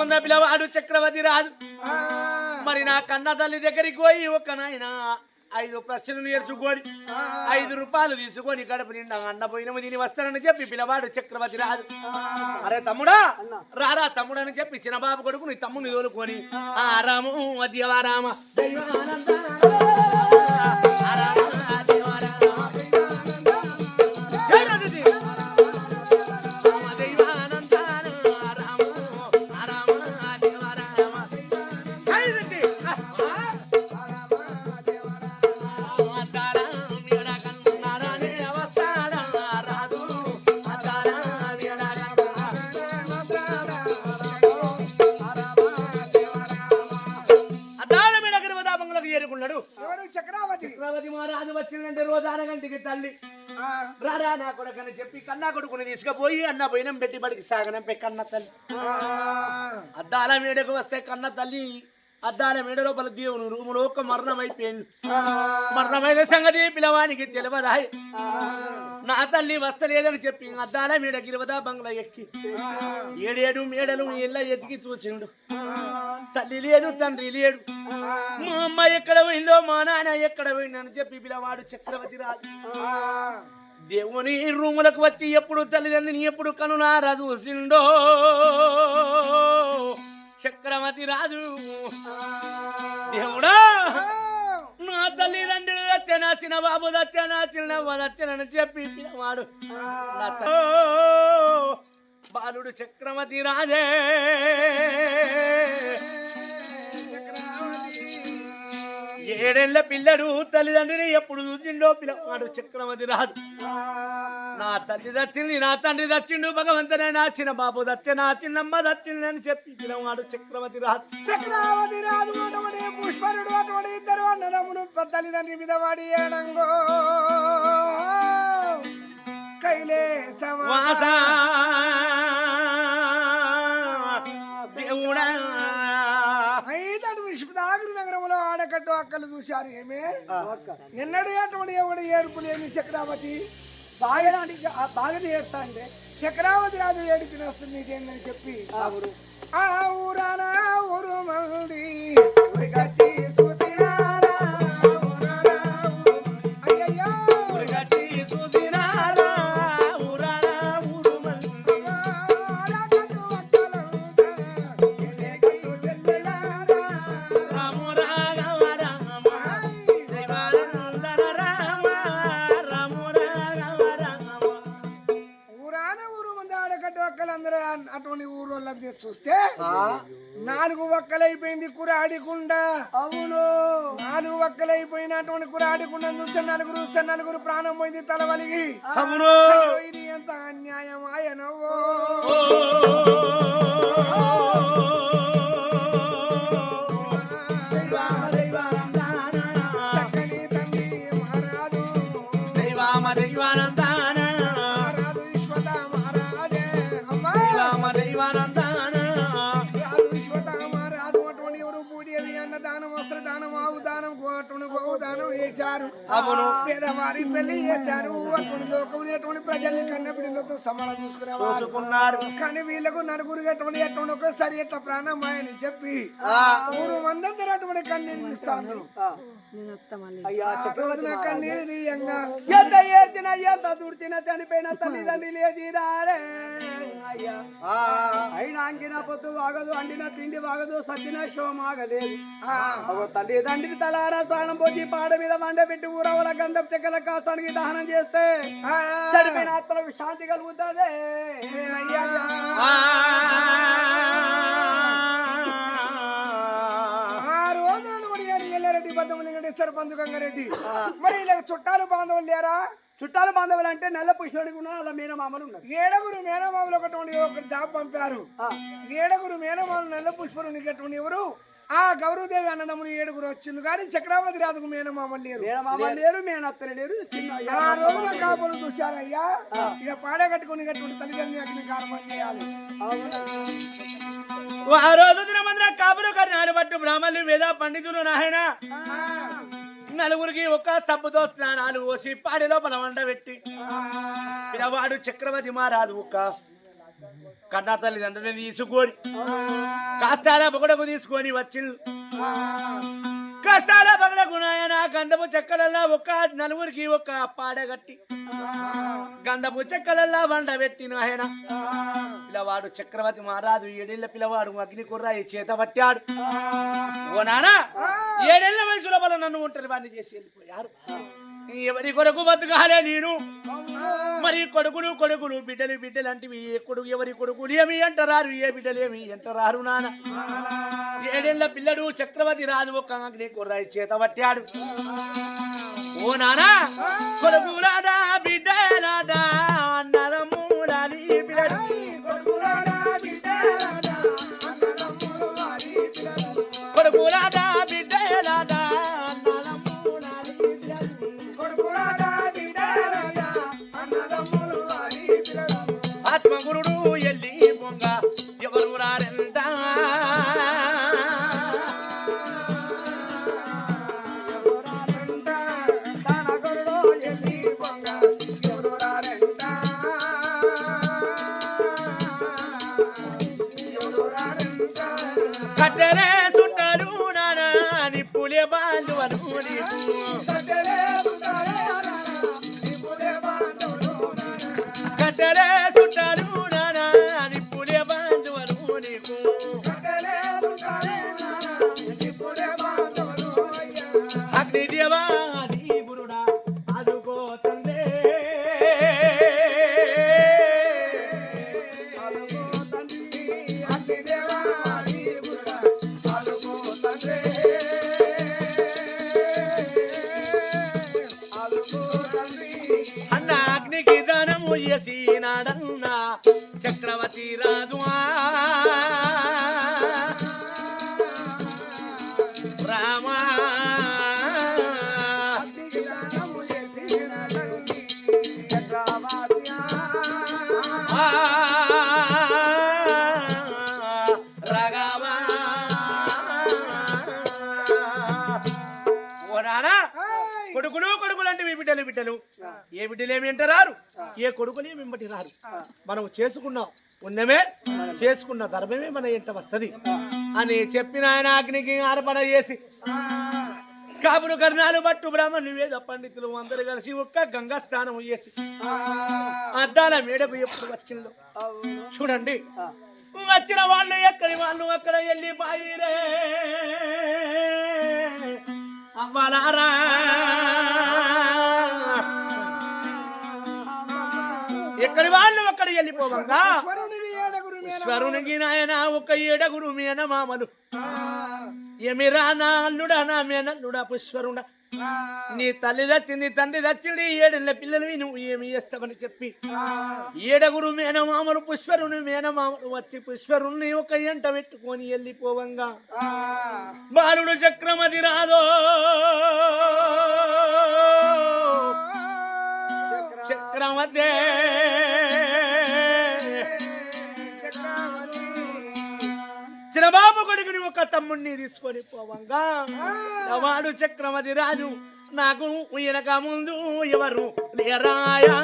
ముందు పిల్లవాడు చక్రవర్తి రాదు. మరి నా కన్న తల్లి దగ్గరికి పోయి ఒక నాయన ఐదు ప్రశ్నలు నేర్చుకొని ఐదు రూపాయలు తీసుకొని గడప నిండా అన్న పోయినము దీని వస్తానని చెప్పి పిలవాడు చక్రవర్తి రాదు. అరే తమ్ముడా రారా తమ్ముడు అని చెప్పి చిన్న బాబు కొడుకు నీ తమ్ముని తోలుకొని ఆ రాము అద్యవా రామ. తల్లి. రారా నా కొడుకని చెప్పి కన్నా కొడుకుని తీసుకుపోయి అన్న పోయినం పెట్టి బడికి సాగనంపే కన్న తల్లి. అద్దాల మేడకు వస్తే కన్న తల్లి. అద్దాల మేడ లోపల దేవుని రూములో ఒక మరణం అయిపోయింది మరణమైన సంగతి పిల్లవానికి తెలియదాయ్. నా తల్లి వస్తలేదని చెప్పి అద్దాల మేడ గిరవదా బంగ్లా ఎక్కి ఏడేడు మేడలు ఇళ్ళ ఎతికి చూసిండు. తల్లి లేదు తండ్రి లేడు. మా అమ్మ ఎక్కడ పోయిందో మా నాన్న ఎక్కడ పోయిందని చెప్పి పిల్లవాడు చక్రవర్తి రాదు దేవుని రూములకు వచ్చి ఎప్పుడు తల్లిదండ్రిని ఎప్పుడు కనునారా చూసిండో. చక్రవర్తి రాజు. దేవుడా నా తల్లిదండ్రులు వచ్చే నా చిన్న బాబు వచ్చే నా చిన్నవ్వ వచ్చానని చెప్పి ఓ, బాలుడు చక్రవర్తి రాజే. ఏడేళ్ళ పిల్లడు తల్లిదండ్రిని ఎప్పుడు చూసిండో పిల్లవాడు చక్రవర్తి రాదు నా తల్లి దచ్చింది నా తండ్రి దచ్చిండు భగవంతునే నా చిన్న బాబు దచ్చ నా చిన్నమ్మ దచ్చింది అని చెప్పి పిల్లవాడు చక్రవర్తి రాదు చక్రవర్తి రాజు అటువంటి పుష్పరుడు అటువంటి ఇద్దరు అన్నదమ్ములు తల్లిదండ్రి మీద వాడి ఏడంగో. కైలేసమా వాస. ఆడకట్టు అక్కలు చూశారు ఏమే? ఎన్నడూ అటువంటి ఎవడు ఏడుపు లేని చక్రవర్తి? బాగా బాగా చేస్తా అంటే చక్రవర్తి రాజు ఏడుకుని వస్తుంది నీకేందని చెప్పి? ఆ ఊరాన ఊరు మల్ది అన్- అటువంటి ఊరు వాళ్ళంతా చూస్తే నాలుగు ఒక్కలైపోయింది కురాడికుండా అవును. నాలుగు ఒక్కలైపోయినటువంటి కురాడికుండా చూస్తే నలుగురు చూస్తే నలుగురు ప్రాణం పోయింది తలవలిగి అవును. ఇది ఎంత అన్యాయం ఆయనవో అవును. పేదవారి పెళ్ళి చేశారు. లోకం ప్రజల్ని కన్న బిడ్డలతో సమానం చూసుకునేవారు. చూసుకున్నారు. కానీ వీళ్ళకు నలుగురు అటువంటి అటువంటి ఒకసారి ఎట్లా ప్రాణం అని చెప్పి ఆ. ఊరు మందందరూ అటువంటి కన్నీరు ఇస్తాను కన్నీరు ఎంత ఏడ్చినా ఎంత తుడిచిన చనిపోయిన తల్లిదండ్రి లేచిరారే అయ్యా. అయినా అంకిన పొత్తు వాగదు అండిన తిండి వాగదు సచ్చిన ఒక తల్లిదండ్రి తలారా తాళం పోసి పాడ మీద మండ పెట్టి ఊరవల గంధం చెక్కల కాస్తానికి దహనం చేస్తే చనిపోయిన ఆత్మలకు శాంతి కలుగుతుంది. మరి ఇలా చుట్టాలు బాంధవులు లేరా? చుట్టాలు బాంధవులు అంటే నల్ల పుష్పడికి ఉన్నారు అలా మీనమామలు ఉన్నారు. ఏడుగురు మేనమామలు ఒకటి ఒకటి జాబ్ పంపారు. ఏడుగురు మేనమామలు నల్ల పుష్పరునికి ఎవరు? ఆ గౌరవదేవి అన్నదమ్ములు ఏడుగురు వచ్చింది కానీ చక్రవర్తి రాజుకు మేనమామలు లేరు. మేనమామ లేరు. మేనత్తలు లేరు. ఆ రోజున కాపులు చూశారయ్యా. ఇక పాడగట్టుకుని కట్టుకుని తల్లిదండ్రులు అగ్ని కారమం చేయాలి ఆ రోజు దినమందిర కాపురు కర్ణాలు పట్టు బ్రాహ్మణులు వేద పండితులు నాయన నలుగురికి ఒక్క సబ్బుతో స్నానాలు పోసి పాడి లోపల వండబెట్టి పిల్లవాడు చక్రవర్తి మారాదు ఒక్క కన్నా తల్లిదండ్రులను తీసుకొని కాస్తాల పొగడకు తీసుకొని వచ్చిండు కష్టాల పగడకు నాయన గంధపు చెక్కలల్లా ఒక నలుగురికి ఒక పాడగట్టి గంధపు చెక్కలల్లా వండ పెట్టిన ఆయన పిల్లవాడు చక్రవర్తి మహారాజు ఏడేళ్ళ పిల్లవాడు అగ్ని కుర్రాయి చేత పట్టాడు. ఓ నానా ఏడేళ్ళ వయసులో వాళ్ళు నన్ను ఒంటరి వాడిని చేసి వెళ్ళిపోయారు. ఎవరి కొరకు బతుకాలే నేను? మరి కొడుకులు కొడుకులు బిడ్డలు బిడ్డలు అంటే ఏ కొడుకు ఎవరి కొడుకులు ఏమి అంటారు ఏ బిడ్డలు ఏమి అంటారు నాన్న? ఏడేళ్ళ పిల్లడు చక్రవర్తి రాజు ఒక అగ్ని కుర్రాయి చేత పట్టాడు. ఓ నానా కొడుకులాడా బిడ్డలాడా కట్టెలే చుట్టాలు నానా నిప్పులే బాలు అను దానము చేసినాడన్న చక్రవర్తి రాజు ఏ బిడ్డలు ఏమి అంటారు ఏ కొడుకులు ఏమి వెంబటి రారు. మనం చేసుకున్నాం. ఉన్నమే చేసుకున్న ధర్మమే మన ఎంత వస్తది. అని చెప్పిన ఆయన అగ్నికి ఆర్పణ చేసి కాపులు కర్ణాలు పట్టు బ్రాహ్మణులు వేద పండితులు అందరు కలిసి ఒక్క గంగా స్నానం చేసి అద్దాల మేడకు ఎప్పుడు వచ్చిందో చూడండి. వచ్చిన వాళ్ళు ఎక్కడి వాళ్ళు అక్కడ వెళ్ళి బాయిరే అవ్వాలారా. ఎక్కడి వాళ్ళు అక్కడ వెళ్ళిపోవంగా? ఈశ్వరునికి నాయన ఒక ఏడగురు మేన మామలు ఎమిరా నా అల్లుడా నా మేనల్లుడా పుష్వరుడా నీ తల్లి దచ్చి నీ తండ్రి దచ్చింది ఏడెళ్ళ పిల్లలు నువ్వు ఏమి చేస్తావని చెప్పి. ఏడగురు మేనమామలు పుష్పరుని మేనమామలు వచ్చి పుష్పరుణ్ణి ఒక ఎంట పెట్టుకొని వెళ్ళిపోవంగా. బాలుడు చక్రమది రాదో. చిరబాబు చిన్నబాబు కొడుకుని ఒక తమ్ముడిని తీసుకొని పోవంగా. వాడు చక్రవతి రాజు. నాకు వెనక ముందు ఎవరు లేరాయా?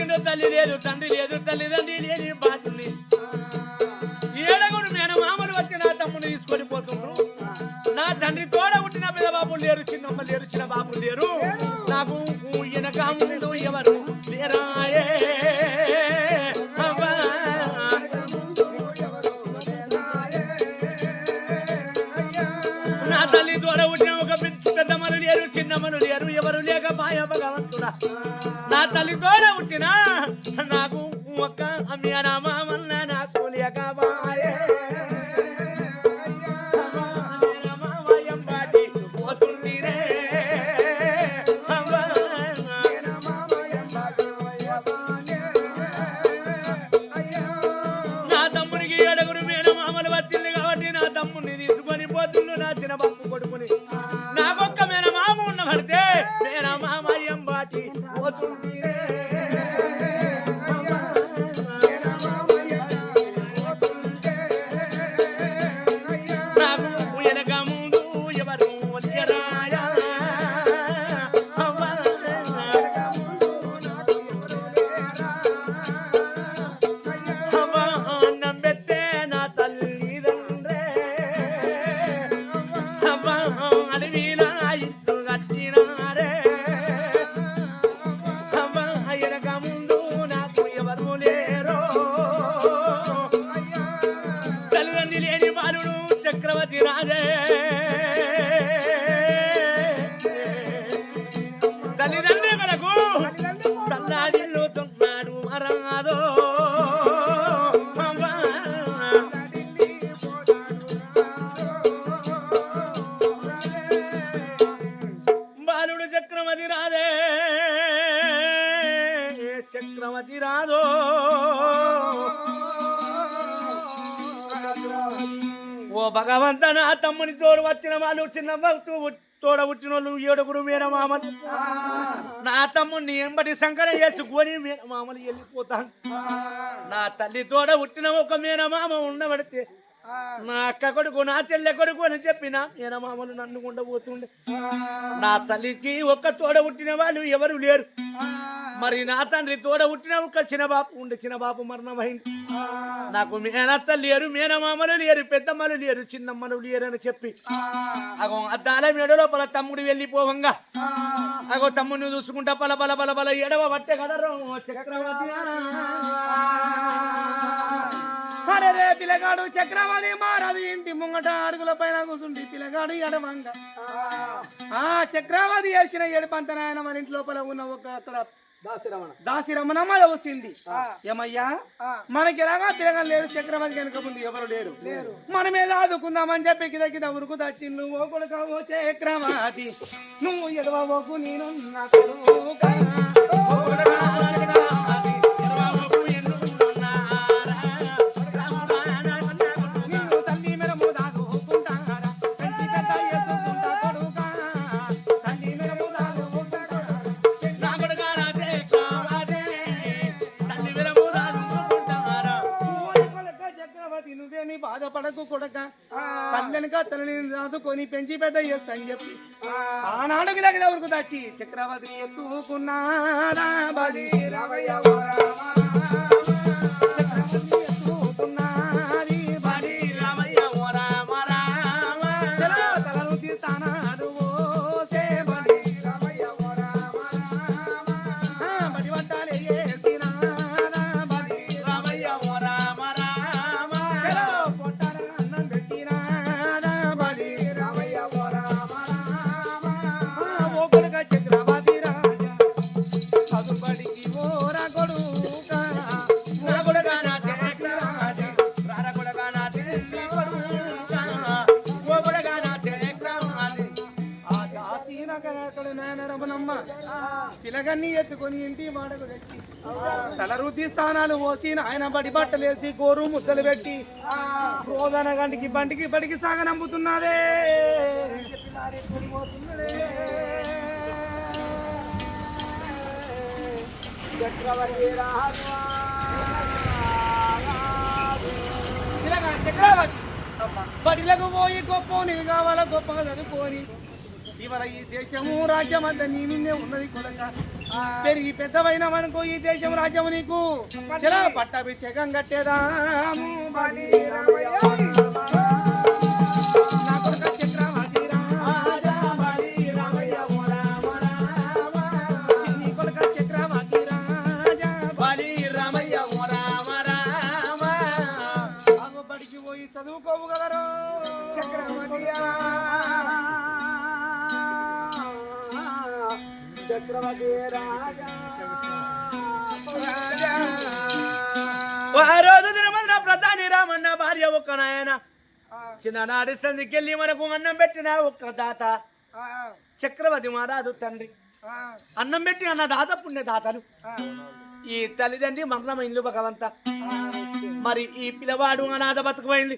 అయ్యలసిండు తల్లి లేదు తండ్రి లేదు తల్లిదండ్రి లేని బాధలు ఏడగుడు నేను మామూలు వచ్చి నా తమ్ముడు తీసుకొని పోతుండ్రు. నా తండ్రి తోడ పుట్టిన పెద్ద బాబులు లేరు చిన్నమ్మ లేరు చిన్న బాబులు లేరు. నాకు వెనక ముందు ఎవరు? లేరాయే నా తల్లి తోడ పుట్టిన ఒక పెద్ద- పెద్దమ్మలు లేరు చిన్నమ్మలు లేరు ఎవరు లేక మాయ భగవంతుడా నా తల్లి కూడా పుట్టినా? నాకు ఒక్క అమ్మ మామన్న తల్లిదండ్రులు వాళ్ళు చిన్న తోడ పుట్టిన వాళ్ళు ఏడుగురు మీర మామలు. నా తమ్ముడిని ఎంబటి సంకర చేసుకొని మీర మామలు వెళ్ళిపోతాను. నా తల్లి తోడ పుట్టిన ఒక మేర మామ ఉండబడితే నా అక్క కొడుకు నా చెల్లె కొడుకు అని చెప్పిన ఈయన మామలు నన్ను ఉండబోతుండే. నా తల్లికి ఒక్క తోడ పుట్టిన వాళ్ళు ఎవరు లేరు. మరి నా తండ్రి తోడ పుట్టిన ఒక చిన్న బాపు ఉండే. చిన్న బాపు మరణమైంది. నాకు మేనత్త లేరు మేనమామలు లేరు పెద్దమ్మలు లేరు చిన్నమ్మలు లేరు అని చెప్పి. అగో అద్దాల మేడ లోపల తమ్ముడు వెళ్ళిపోవంగా. అగో తమ్ముడిని చూసుకుంటా పల పల పల పల ఎడవ పట్టే కదరో చక్రవర్తి. అరే రే పిల్లగాడు చక్రవర్తి మారదు ఇంటి ముంగట అడుగుల పైన కూర్చుండి పిల్లగాడు ఎడమంగ. ఆ చక్రవర్తి వేసిన ఏడుపంత నాయన మన ఇంటి లోపల ఉన్న ఒక అక్కడ దాసిరమణ. మళ్ళీ వచ్చింది. ఏమయ్యా? మనకి ఎలాగా తిరగం లేదు చక్రవర్తి వెనక ముందు ఎవరు లేరు? మన మీద ఆదుకుందామని చెప్పి కింద కింద ఉరుకు దచ్చి నువ్వు ఓ కొడుక ఓ చక్రవర్తి నువ్వు ఎడవకు నేను తల్లిని తల్లిని దాదుకొని పెంచి పెద్ద చేస్తా చెప్పి. ఆనాడుకి దగ్గర వరకు దాచి చక్రవర్తి ఎత్తుకున్నాడా బలి రామయ్య తలరుద్ది తల స్థానాలు పోసి ఆయన బడి బట్టలేసి గోరు ముద్దలు పెట్టి రోదన గంటికి బండికి బడికి సాగనంపుతున్నదే చక్రవర్తి చక్రవర్తి బడిలకు పోయి గొప్ప నీవు కావాలా గొప్పగా చదువుకొని ఇవాళ ఈ దేశము రాజ్యం అంతా నీ మీదే ఉన్నది కూడా పెరిగి పెద్దవైనవనుకో ఈ దేశం రాజ్యం నీకు. పట్టాభిషేకం కట్టేదాము నాయన? చిన్ననాటి సందికెళ్ళి మనకు అన్నం పెట్టిన ఒక్క దాత చక్రవర్తి మహారాజు తండ్రి. అన్నం పెట్టి అన్న దాత పుణ్య దాతలు ఈ తల్లిదండ్రి మరణం ఇల్లు భగవంత మరి ఈ పిల్లవాడు అనాథ బతుకుపోయింది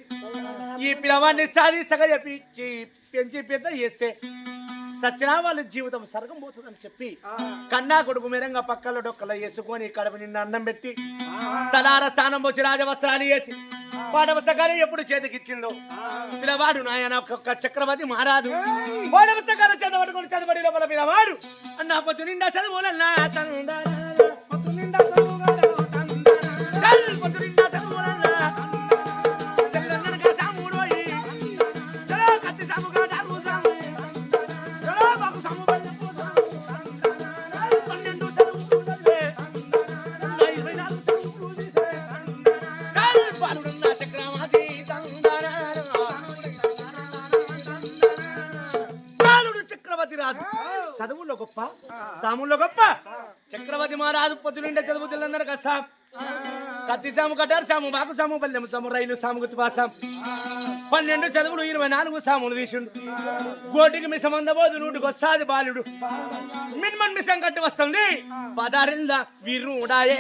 ఈ పిల్లవాడిని సాధిసగా చెప్పించి పెంచి పెద్ద చేస్తే. సత్యనా వాళ్ళ జీవితం సర్గం పోతుందని చెప్పి కన్నా కొడుకు మెరంగా పక్కల డొక్కల వేసుకొని కడుపు నిన్న అన్నం పెట్టి తలార స్థానం వచ్చి రాజవస్త్రాలు వేసి పాఠవసకాలు ఎప్పుడు చేతికిచ్చిందో? పిల్లవాడు నాయన ఒక్క చక్రవర్తి మహారాజు పాఠవసకాలు చదవడుకొని చదవడి లోపల పిల్లవాడు అన్న పొత్తు నిండా చదువులన్నా కత్తి సాము మాకు సాము పల్లెము సాము రైలు సాము గుర్తు పాసాం పన్నెండు చదువులు ఇరవై నాలుగు సాములు తీసిండు గోటికి మిసమంద పోదు నూటికి వస్తాది బాలుడు. మిన్మన్ మిసం కట్టి వస్తుంది. పదారిందా వీరుడాయే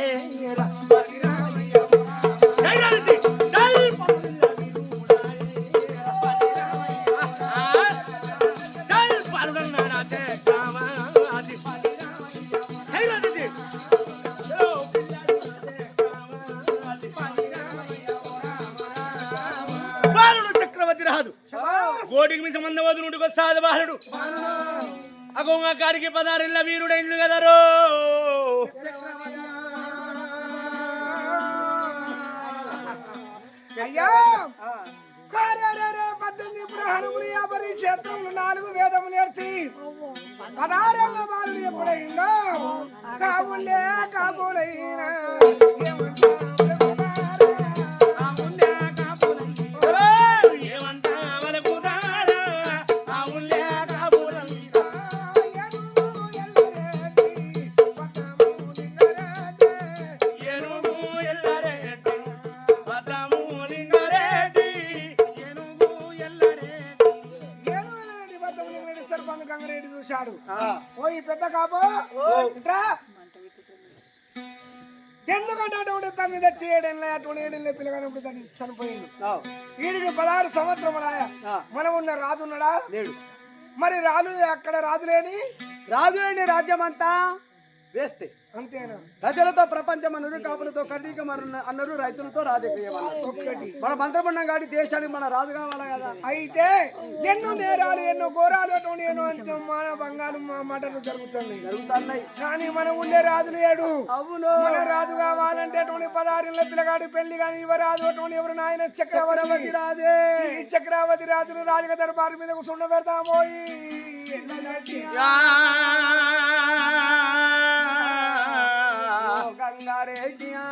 కోటికి మీ సంబంధం వదులుడికి వస్తాది బాలుడు అగోంగ గారికి పదారిల్ల వీరుడైండు కదరో అయ్యా! పద్దెనిమిది ప్రహరములు యాభై క్షేత్రములు నాలుగు వేదములు నేర్చి పదారంగ బాలు ఎప్పుడైనా కాబోలే కాబోలైనా. ఎందుకంటే అటువంటి తమ్మి ఏడేళ్ళ అటువంటి ఏడేళ్ళ పిల్లగానప్పుడు తను చనిపోయింది వీడికి పదహారు సంవత్సరములాయ మనం ఉన్న రాజు ఉన్నాడా లేడు మరి రాజు అక్కడ రాజు లేని రాజులేని రాజ్యం అంతా వేస్ట్. అంతేనా? ప్రజలతో ప్రపంచం అన్నారు కాపులతో కర్ణికం అన్నారు- అన్నారు రైతులతో రాజకీయం అన్నారు ఒక్కటి. మన మంత్రపండం కాడి దేశానికి మన రాజు కావాలా కదా? అయితే ఎన్నో నేరాలు ఎన్నో ఘోరాలు ఎన్నో అంచె మాన బంగారు మా మటలు జరుగుతుంది జరుగుతున్నాయి. కానీ మనం ఉండే రాజు లేడు అవును. మన రాజు కావాలంటే అటువంటి పదహారుల పిల్లగాడి పెళ్ళి కానీ ఇవ్వరాదు అటువంటి ఎవరు నాయన? చక్రవర్తి రాజే. ఈ చక్రవర్తి రాజును రాజుగ దర్బారు మీద కూర్చుండ పెడతామోయి యా. గంగారెడ్డి రా